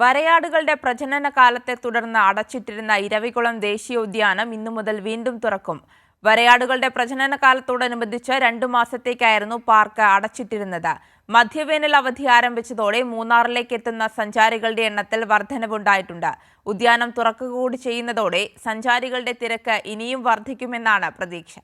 വരയാടുകളുടെ പ്രജനന കാലത്തെ തുടർന്ന് അടച്ചിട്ടിരുന്ന ഇരവികുളം ദേശീയോദ്യാനം ഇന്നു മുതൽ വീണ്ടും തുറക്കും. വരയാടുകളുടെ പ്രജനന കാലത്തോടനുബന്ധിച്ച് രണ്ടു മാസത്തേക്കായിരുന്നു പാർക്ക് അടച്ചിട്ടിരുന്നത്. മധ്യവേനൽ അവധി ആരംഭിച്ചതോടെ മൂന്നാറിലേക്ക് എത്തുന്ന സഞ്ചാരികളുടെ എണ്ണത്തിൽ വർധനവുണ്ടായിട്ടുണ്ട്. ഉദ്യാനം തുറക്കുക കൂടി ചെയ്യുന്നതോടെ സഞ്ചാരികളുടെ തിരക്ക് ഇനിയും വർദ്ധിക്കുമെന്നാണ് പ്രതീക്ഷ.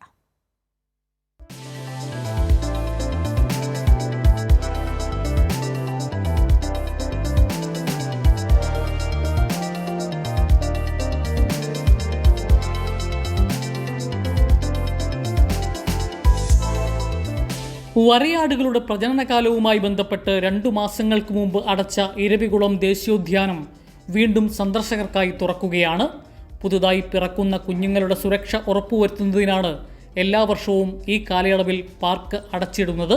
വരയാടുകളുടെ പ്രജനനകാലവുമായി ബന്ധപ്പെട്ട് രണ്ടു മാസങ്ങൾക്ക് മുമ്പ് അടച്ച ഇരവികുളം ദേശീയോദ്യാനം വീണ്ടും സന്ദർശകർക്കായി തുറക്കുകയാണ്. പുതുതായി പിറക്കുന്ന കുഞ്ഞുങ്ങളുടെ സുരക്ഷ ഉറപ്പുവരുത്തുന്നതിനാണ് എല്ലാ വർഷവും ഈ കാലയളവിൽ പാർക്ക് അടച്ചിടുന്നത്.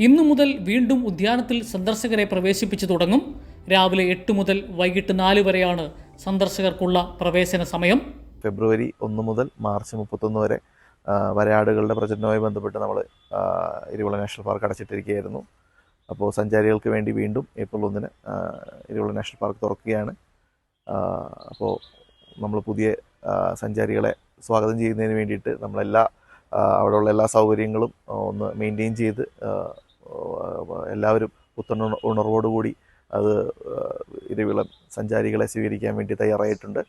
ഇന്നു മുതൽ വീണ്ടും ഉദ്യാനത്തിൽ സന്ദർശകരെ പ്രവേശിപ്പിച്ചു തുടങ്ങും. രാവിലെ എട്ട് മുതൽ വൈകിട്ട് നാല് വരെയാണ് സന്ദർശകർക്കുള്ള പ്രവേശന സമയം. ഫെബ്രുവരി ഒന്ന് മുതൽ മാർച്ച് മുപ്പത്തൊന്ന് വരെ വരയാടുകളുടെ പ്രചരണവുമായി ബന്ധപ്പെട്ട് നമ്മൾ ഇരുവിള നാഷണൽ പാർക്ക് അടച്ചിട്ടിരിക്കുകയായിരുന്നു. അപ്പോൾ സഞ്ചാരികൾക്ക് വേണ്ടി വീണ്ടും ഏപ്രിൽ ഒന്നിന് ആ, ഇരുവിള നാഷണൽ പാർക്ക് തുറക്കുകയാണ്. അപ്പോൾ നമ്മൾ പുതിയ സഞ്ചാരികളെ സ്വാഗതം ചെയ്യുന്നതിന് വേണ്ടിയിട്ട് നമ്മളെല്ലാ അവിടെയുള്ള എല്ലാ സൗകര്യങ്ങളും ഒന്ന് മെയിന്റെയിൻ ചെയ്ത് എല്ലാവരും പുത്തണ ഉണർവോടുകൂടി അത് ഇരുവിളം സഞ്ചാരികളെ സ്വീകരിക്കാൻ വേണ്ടി തയ്യാറായിട്ടുണ്ട്.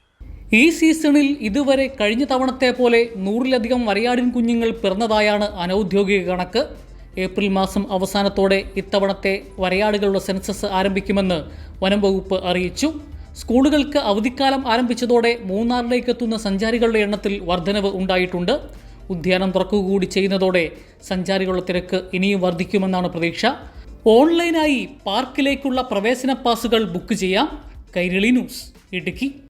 ഈ സീസണിൽ ഇതുവരെ കഴിഞ്ഞ തവണത്തെ പോലെ നൂറിലധികം വരയാടിൻ കുഞ്ഞുങ്ങൾ പിറന്നതായാണ് അനൗദ്യോഗിക കണക്ക്. ഏപ്രിൽ മാസം അവസാനത്തോടെ ഇത്തവണത്തെ വരയാടുകളുടെ സെൻസസ് ആരംഭിക്കുമെന്ന് വനം വകുപ്പ് അറിയിച്ചു. സ്കൂളുകൾക്ക് അവധിക്കാലം ആരംഭിച്ചതോടെ മൂന്നാറിലേക്ക് എത്തുന്ന സഞ്ചാരികളുടെ എണ്ണത്തിൽ വർധനവ് ഉണ്ടായിട്ടുണ്ട്. ഉദ്യാനം തുറക്കുകകൂടി ചെയ്യുന്നതോടെ സഞ്ചാരികളുടെ തിരക്ക് ഇനിയും വർദ്ധിക്കുമെന്നാണ് പ്രതീക്ഷ. ഓൺലൈനായി പാർക്കിലേക്കുള്ള പ്രവേശന പാസുകൾ ബുക്ക് ചെയ്യാം. കൈരളി ന്യൂസ് ഇടുക്കി.